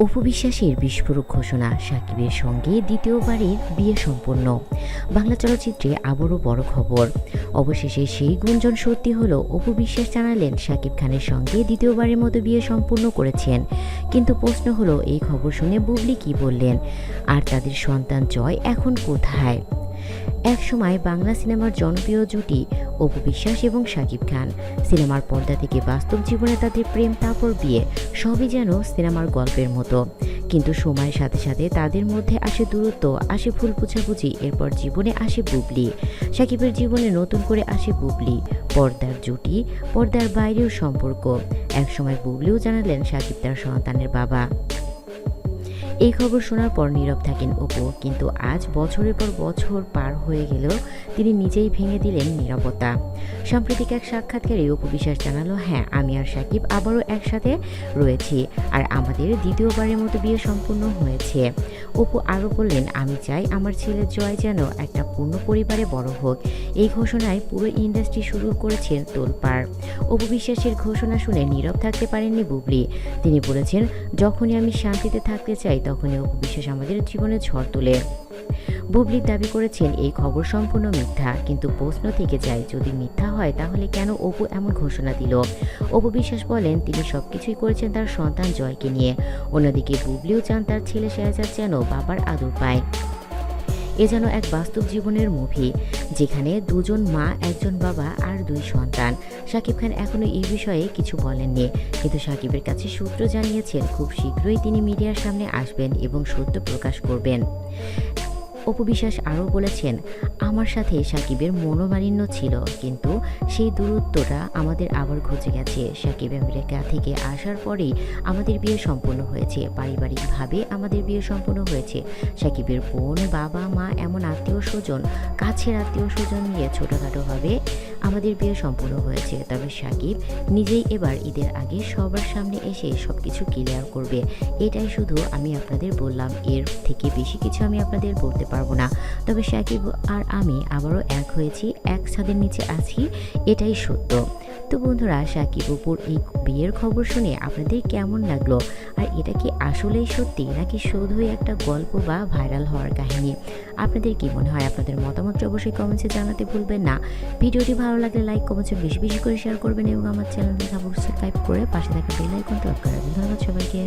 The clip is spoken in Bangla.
অপবিশ্বাসের বিস্ফোরক ঘোষণা সাকিবের সঙ্গে দ্বিতীয়বারের বিয়ে সম্পন্ন। বাংলা চলচ্চিত্রে আবারও বড় খবর। অবশেষে সেই গুঞ্জন সত্যি হল উপবিশ্বাস জানালেন, সাকিব খানের সঙ্গে দ্বিতীয়বারের মতো বিয়ে সম্পূর্ণ করেছেন। কিন্তু প্রশ্ন হলো, এই খবর শুনে বুবলি কি বললেন? আর তাদের সন্তান জয় এখন কোথায়? একসময় বাংলা সিনেমার জনপ্রিয় জুটি অপু বিশ্বাস এবং শাকিব খান। সিনেমার পর্দা থেকে বাস্তব জীবনে তাদের প্রেম তারপর বিয়ে, সবই যেন সিনেমার গল্পের মতো। কিন্তু সময়ের সাথে সাথে তাদের মধ্যে আসে দূরত্ব, আসে ভুল বুঝাবুঝি, এরপর জীবনে আসে বুবলি। সাকিবের জীবনে নতুন করে আসে বুবলি, পর্দার জুটি, পর্দার বাইরেও সম্পর্ক। একসময় বুবলিও জানালেন সাকিব তার সন্তানের বাবা। এই খবর শোনার পর নীরব থাকেন অপু, কিন্তু আজ বছরের পর বছর পার হয়ে গেলেও তিনি নিজেই ভেঙে দিলেন নীরবতা। সাম্প্রতিক এক সাক্ষাৎকারে অপু বিশ্বাস জানালো হ্যাঁ আমি আর সাকিব আবারও একসাথে রয়েছি আর আমাদের দ্বিতীয়বারের মতো বিয়ে সম্পূর্ণ হয়েছে। অপু আরও বললেন, আমি চাই আমার ছেলে জয় যেন একটা পূর্ণ পরিবারে বড় হোক। এই ঘোষণায় পুরো ইন্ডাস্ট্রি শুরু করেছেন তোলপাড়। অপু বিশ্বাসের ঘোষণা শুনে নীরব থাকতে পারেননি বুবলি। তিনি বলেছেন, যখনই আমি শান্তিতে থাকতে চাই তখনই অপু বিশ্বাস আমাদের জীবনে ঝড় তোলে। বুবলি দাবি করেছেন, এই খবর সম্পূর্ণ মিথ্যা, কিন্তু প্রশ্ন থেকে যায়, যদি মিথ্যা হয়, তাহলে কেন অপু এমন ঘোষণা দিল? অপু বিশ্বাস বলেন, তিনি সব কিছুই করেছেন তার সন্তান জয়কে নিয়ে। অন্যদিকে বুবলিও চান তার ছেলে শেহজাদ যেন বাবার আদর পায়। এ যেন এক বাস্তব জীবনের মুভি, যেখানে দুজন মা, একজন বাবা আর দুই সন্তান। সাকিব খান এখনও এই বিষয়ে কিছু বলেননি। কিন্তু সাকিবের কাছে সূত্র জানিয়েছেন, খুব শীঘ্রই তিনি মিডিয়ার সামনে আসবেন এবং সত্য প্রকাশ করবেন। অপবিশ্বাস আরও বলেছেন, আমার সাথে সাকিবের মনোমালিন্য ছিল, কিন্তু সেই দূরত্বটা আমাদের আবার ঘুচে গেছে। সাকিব আমেরিকা থেকে আসার পরেই আমাদের বিয়ে সম্পূর্ণ হয়েছে। পারিবারিকভাবে আমাদের বিয়ে সম্পূর্ণ হয়েছে। সাকিবের বোন, বাবা, মা, এমন আত্মীয় স্বজন কাছের আত্মীয় স্বজন নিয়ে ছোটোখাটোভাবে আমাদের বিয়ে সম্পূর্ণ হয়েছে। তবে সাকিব নিজেই এবার ঈদের আগে সবার সামনে এসে সব কিছু ক্লিয়ার করবে। এটাই শুধু আমি আপনাদের বললাম। এর থেকে বেশি কিছু আমি আপনাদের বলতে পারব না। তবে সাকিব আর আমি আবারও এক হয়েছি এক ছাদের নিচে আছি, এটাই সত্য। তো বন্ধুরা, সাকিব অপুর এই বিয়ের খবর শুনে আপনাদের কেমন লাগল? আর এটা কি আসলেই সত্যি, নাকি শুধুই একটা গল্প বা ভাইরাল হওয়ার কাহিনী? আপনাদের কি মনে হয়? আপনাদের মতামত অবশ্যই কমেন্টসে জানাতে ভুলবেন না। ভিডিওটি ভালো লাগলে লাইক কমেন্টসে বেশি বেশি করে শেয়ার করবেন এবং আমার চ্যানেলটি সাবস্ক্রাইব করে পাশে থাকা বেল আইকনটি অফ করে ধন্যবাদ সবাইকে।